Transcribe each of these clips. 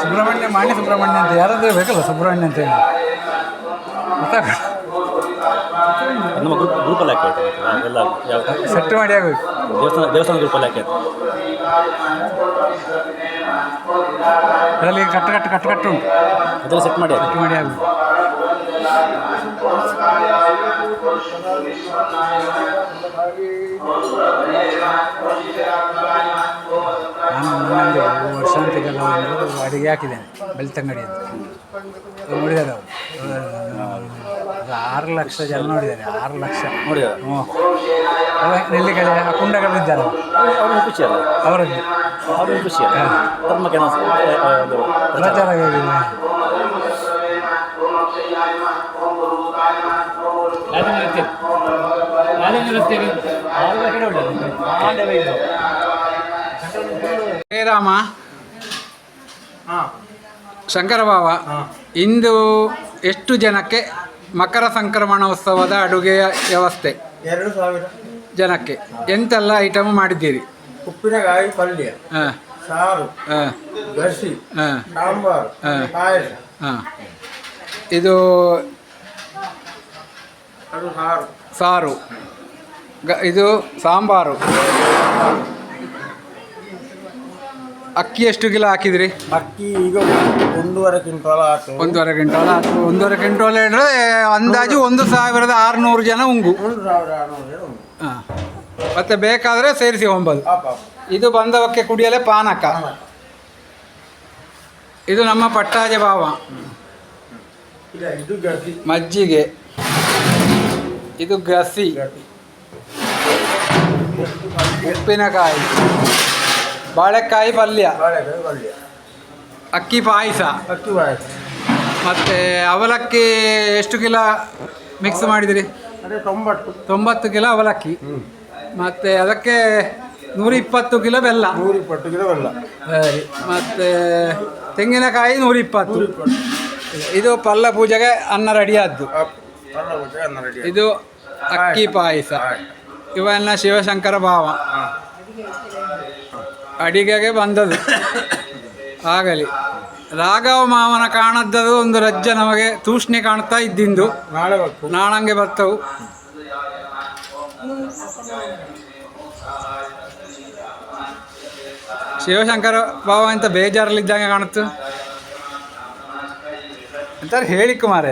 ಸುಬ್ರಹ್ಮಣ್ಯ ಮಾಡಿ ಸುಬ್ರಹ್ಮಣ್ಯ ಅಂತ ಯಾರಾದ್ರೂ ಬೇಕಲ್ಲ ಸುಬ್ರಹ್ಮಣ್ಯ ಅಂತ ಹೇಳಿ. ನಮ್ಮ ಗ್ರೂಪ್ ಗ್ರೂಪಲ್ಲಿ ಹಾಕಿ ಎಲ್ಲ ಸೆಟ್ ಮಾಡಿ ಆಗಬೇಕು ದೇವಸ್ಥಾನ ದೇವಸ್ಥಾನ ಗ್ರೂಪಲ್ಲಿ ಹಾಕಿ ಅದರಲ್ಲಿ ಕಟ್ಟು ಕಟ್ಟು ಕಟ್ಟು ಕಟ್ಟು ಉಂಟು. ಅದೆಲ್ಲ ಸೆಟ್ ಮಾಡಿ ಕಟ್ಟು ಮಾಡಿ ಆಗಬೇಕು ನಾನು ಅಂತ ವರ್ಷಾಂತಿಗೆಲ್ಲ ಒಂದು ಅಡಿಗೆ ಹಾಕಿದ್ದೇನೆ ಬೆಳ್ತಂಗಡಿ ಅಂತ. ನೋಡಿದ್ದಾರೆ ಅವರು. ಆರು ಲಕ್ಷ ಜನ ನೋಡಿದ್ದಾರೆ ಆರು ಲಕ್ಷ. ನೋಡಿದ್ದಾರೆ ಹ್ಞೂ ನೆಲ್ಲಿಕಡೆ ಆ ಕುಂಡಗಳಿದ್ದಾರೆ ಅವ್ರಿಗೆ ಖುಷಿ ಅಲ್ಲ? ಅವರದ್ದು. ಅವ್ರಿಗೆ ಖುಷಿ ಅಲ್ಲ? ಧರ್ಮಕ್ಕೆ ಪ್ರಚಾರ ಹೇಗಿದೆ ಶ್ರೀರಾಮ ಶಂಕರ ಬಾಬ ಇಂದು ಎಷ್ಟು ಜನಕ್ಕೆ ಮಕರ ಸಂಕ್ರಮಣ ಉತ್ಸವದ ಅಡುಗೆಯ ವ್ಯವಸ್ಥೆ? ಎರಡು ಸಾವಿರ. ಜನಕ್ಕೆ. ಎಂತೆಲ್ಲ ಐಟಮ್ ಮಾಡಿದ್ದೀರಿ? ಉಪ್ಪಿನಕಾಯಿ ಪಲ್ಯ ಹಾಂ. ಸಾರು ಹಾಂ. ಗಸಿ ಹಾಂ. ಸಾಂಬಾರು ಹಾ. ಪಾಯಸ ಹಾಂ. ಇದು ಸಾರು. ಗ ಇದು ಸಾಂಬಾರು. ಅಕ್ಕಿ ಎಷ್ಟು ಕಿಲೋ ಹಾಕಿದ್ರಿ? ಅಕ್ಕಿ ಈಗ ಒಂದೂವರೆ ಕ್ವಿಂಟಾಲ್ ಆಯ್ತು ಒಂದೂವರೆ ಕ್ವಿಂಟಾಲ್ ಆಯ್ತು ಒಂದೂವರೆ ಕ್ವಿಂಟಾಲ್ ಹೇಳಿದ್ರೆ ಅಂದಾಜು ಒಂದು ಸಾವಿರದ ಆರುನೂರು ಜನ ಉಂಗು. ಹಾಂ. ಮತ್ತೆ ಬೇಕಾದರೆ ಸೇರಿಸಿ ಒಂಬತ್ತು. ಇದು ಬಂದವಕ್ಕೆ ಕುಡಿಯಲೇ ಪಾನಕ. ಇದು ನಮ್ಮ ಪಟ್ಟಾಜ ಭಾವ. ಮಜ್ಜಿಗೆ. ಇದು ಗಸಿ ಉಪ್ಪಿನಕಾಯಿ. ಬಾಳೆಕಾಯಿ ಪಲ್ಯ. ಅಕ್ಕಿ ಪಾಯಸ. ಅಕ್ಕಿ ಪಾಯಸ. ಮತ್ತು ಅವಲಕ್ಕಿ ಎಷ್ಟು ಕಿಲೋ ಮಿಕ್ಸ್ ಮಾಡಿದಿರಿ? ತೊಂಬತ್ತು. ತೊಂಬತ್ತು ಕಿಲೋ ಅವಲಕ್ಕಿ. ಮತ್ತು ಅದಕ್ಕೆ ನೂರ ಇಪ್ಪತ್ತು ಕಿಲೋ ಬೆಲ್ಲ. ನೂರ ಇಪ್ಪತ್ತು ಕಿಲೋ ಬೆಲ್ಲ. ಸರಿ. ಮತ್ತು ತೆಂಗಿನಕಾಯಿ ನೂರ ಇಪ್ಪತ್ತು ನೂರ ಇಪ್ಪತ್ತು ಇದು ಪಲ್ಲ ಪೂಜೆಗೆ ಅನ್ನ ರೆಡಿಯಾದ್ದು. ಇದು ಅಕ್ಕಿ ಪಾಯಸ. ಇವೆಲ್ಲ ಶಿವಶಂಕರ ಭಾವ. ಅಡಿಗೆಗೆ ಬಂದದ್ದು. ಆಗಲಿ. ರಾಘವ ಮಾವನ ಕಾಣದ್ದದು ಒಂದು ರಜ್ಜ ನಮಗೆ ತೂಷ್ಣಿ ಕಾಣ್ತಾ ಇದ್ದಿಂದು. ನಾಳಂಗೆ ಬರ್ತವು. ಶಿವಶಂಕರ ಭಾವ ಅಂತ ಬೇಜಾರಲ್ಲಿದ್ದಂಗೆ ಕಾಣುತ್ತು. ಅಂತಾರೆ ಹೇಳಿ ಕುಮಾರ.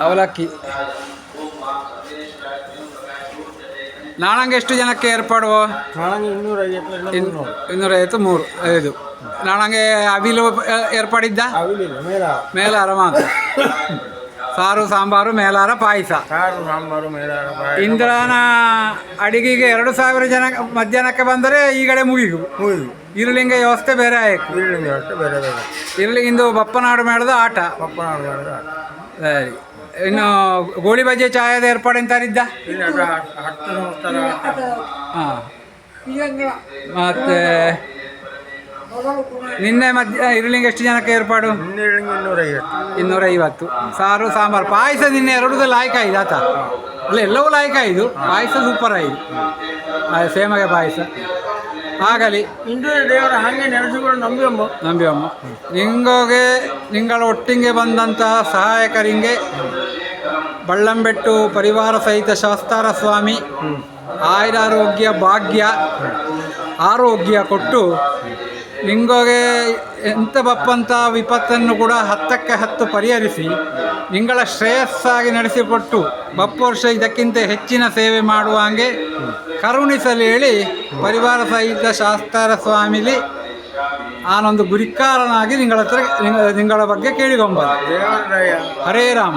ಅವಲಕ್ಕಿ. ನಾಳಂಗ ಎಷ್ಟು ಜನಕ್ಕೆ ಏರ್ಪಾಡುವ? ಇನ್ನೂರೈವತ್ತು ಮೂರು. ಐದು. ನಾಳಂಗೆ ಅವಿಲು ಏರ್ಪಾಡಿದ್ದ? ಮೇಲಾರ ಮಾತ್ರ. ಸಾರು ಸಾಂಬಾರು ಮೇಲಾರ ಪಾಯಸ. ಸಾರು ಸಾಂಬಾರು ಮೇಲಾರ ಪಾಯಸ. ಇಂದ್ರನ ಅಡಿಗೆಗೆ ಎರಡು ಸಾವಿರ ಜನ ಮಧ್ಯಾಹ್ನಕ್ಕೆ ಬಂದರೆ ಈ ಕಡೆ ಮುಗಿಗು ಇರುಳಿಂಗ ವ್ಯವಸ್ಥೆ ಬೇರೆ ಆಯ್ತು. ಈರುಳ್ಳಿ ಅಷ್ಟು ಬೇರೆ ಬೇರೆ. ಇರುಳಿಗಿಂದು ಬಪ್ಪನಾಡು ಮೇಳದ ಆಟ. ಪಪ್ಪನಾಡು ಮಾಡಿದ್ರೆ ಸರಿ. ಇನ್ನು ಗೋಳಿ ಬಜೆ ಚಾಯದ ಏರ್ಪಾಡು ಎಂತಾರಿದ್ದ? ಹತ್ತು ಹಾಂ. ಮತ್ತೆ ನಿನ್ನೆ ಮಧ್ಯ ಇರುಳಿಂಗ ಎಷ್ಟು ಜನಕ್ಕೆ ಏರ್ಪಾಡು? ಇನ್ನೂರ ಐವತ್ತು ಇನ್ನೂರೈವತ್ತು. ಸಾರು ಸಾಂಬಾರು. ಪಾಯಸ ನಿನ್ನೆ ಎರಡು ಲಾಯ್ಕ ಆಯ್ತು ಆತ. ಅಲ್ಲ ಎಲ್ಲವೂ ಲಾಯ್ಕ ಆಯ್ತು ಪಾಯಸ ಸೂಪರ್ ಆಯ್ತು ಸೇಮಗೆ ಪಾಯಸ. ಆಗಲಿ ಇಂದು ದೇವರ ಹಾಗೆ ನೆನೆಸಿಕೊಂಡು ನಂಬಿಯಮ್ಮ. ನಂಬಿಯಮ್ಮ. ನಿಂಗೋಗೆ ನಿಂಗಳ ಒಟ್ಟಿಗೆ ಬಂದಂತಹ ಸಹಾಯಕರಿಗೆ ಬಳ್ಳಂಬೆಟ್ಟು ಪರಿವಾರ ಸಹಿತ ಶಾಸ್ತಾರ ಸ್ವಾಮಿ ಆಯುರಾರೋಗ್ಯ ಭಾಗ್ಯ ಆರೋಗ್ಯ ಕೊಟ್ಟು ನಿಂಗೋಗೆ ಎಂಥ ಬಪ್ಪಂತ ವಿಪತ್ತನ್ನು ಕೂಡ ಹತ್ತಕ್ಕೆ ಹತ್ತು ಪರಿಹರಿಸಿ ನಿಂಗಳ ಶ್ರೇಯಸ್ಸಾಗಿ ನಡೆಸಿಕೊಟ್ಟು ವರ್ಷ ಇದಕ್ಕಿಂತ ಹೆಚ್ಚಿನ ಸೇವೆ ಮಾಡುವ ಹಾಗೆ ಕರುಣಿಸಲು ಹೇಳಿ ಪರಿವಾರ ಸಹಿತ ಶಾಸ್ತಾರ ಸ್ವಾಮಿಲಿ ಆನೊಂದು ಗುರಿಕಾರನಾಗಿ ನಿಂಗಳ ಹತ್ರ ನಿಂಗ- ನಿಂಗಳ ಬಗ್ಗೆ ಕೇಳಿಕೊಂಬ ಹರೇ ರಾಮ.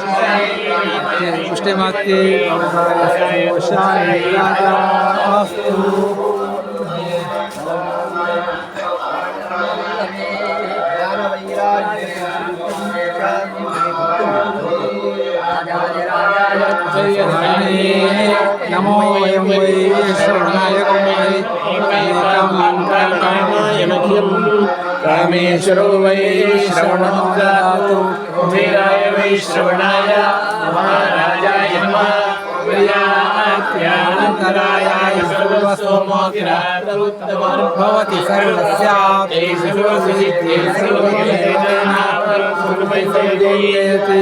पुष्टिमात्ये अस्तु నమో రామేశ్వరో వై శ్రవణం దాతు కుబేరాయ వై శ్రవణాయ మహారాజాయ ప్రియాత్యానంతరాయాయ సర్వసోమోకిరాతరుత్తమనుభవతి సర్వస్యాతే సర్వసుచిత్తే సర్వచేతనా సర్వైసే జయతి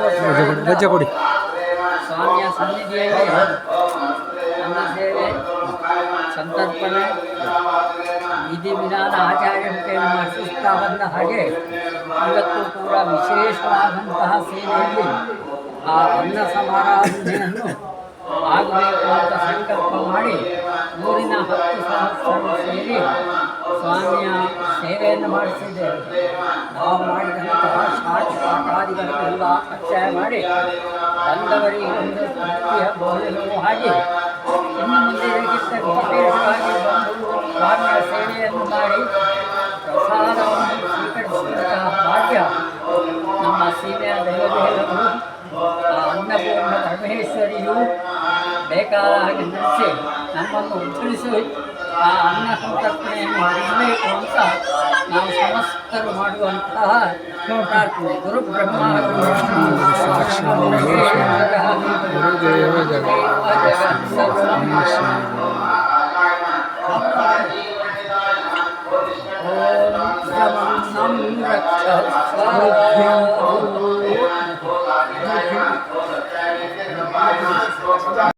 ವರ್ಷ ಗಜ್ಜ ಕೊಡಿ. ಸ್ವಾಮಿಯ ಸನ್ನಿಧಿಯಲ್ಲಿ ಅನ್ನ ಸೇವೆ, ಸಂತರ್ಪಣೆ, ವಿಧಿ ವಿಧಾನ ಆಚಾರ್ಯ ಮುಖೇನ ಮಾಡಿಸುತ್ತಾ ಬಂದ ಹಾಗೆ ಇವತ್ತು ಕೂಡ ವಿಶೇಷವಾದಂತಹ ಸೇವೆಯಲ್ಲಿ ಆ ಅನ್ನ ಸಮಾರಾಧನೆಯನ್ನು ಆಗಬೇಕು ಅಂತ ಸಂಕಲ್ಪ ಮಾಡಿ ಊರಿನ ಹತ್ತು ಸಹಸ್ರರು ಸೇರಿ ಸ್ವಾಮಿಯ ಸೇವೆಯನ್ನು ಮಾಡಿಸಿದ್ದೇವೆ ನಾವು ಮಾಡಿದಂತಹ ಶಾಟ್ ಪಾಠಾದಿಗಳನ್ನೆಲ್ಲ ಅಕ್ಷಯ ಮಾಡಿ ಬಂದವರಿಗೆ ಒಂದು ತೃಪ್ತಿಯ ಭೋಜನವೂ ಹಾಗೆ ಇನ್ನು ಮುಂದೆ ಹೇಗಿದ್ದ ವಿಶೇಷವಾಗಿ ಬಂದು ಸ್ವಾಮಿಯ ಸೇವೆಯನ್ನು ಮಾಡಿ ಪ್ರಸಾದವನ್ನು ಸ್ವೀಕರಿಸಿದಂತಹ ಭಾಗ್ಯ ನಮ್ಮ ಸೀಮೆಯ ದೈವದೇವರು ಅನ್ನಪೂರ್ಣ ಪರಮೇಶ್ವರಿಯು ಬೇಕಾದ ಹಾಗೆ ನಡೆಸಿ ನಮ್ಮನ್ನು ಉದ್ಧರಿಸಿ ಆ ಅನ್ನ ಸಂತರ್ಪಣೆಯನ್ನು ಮಾಡಬೇಕು ಅಂತ ನಾವು ಸಮಸ್ತರು ಮಾಡುವಂತಹ ಪ್ರಾರ್ಥನೆ ಗುರು ಬ್ರಹ್ಮ ಗುರು ವಿಷ್ಣು ಸಾಕ್ಷಿ ಗುರುದೇವ ಓಂ ರಕ್ಷ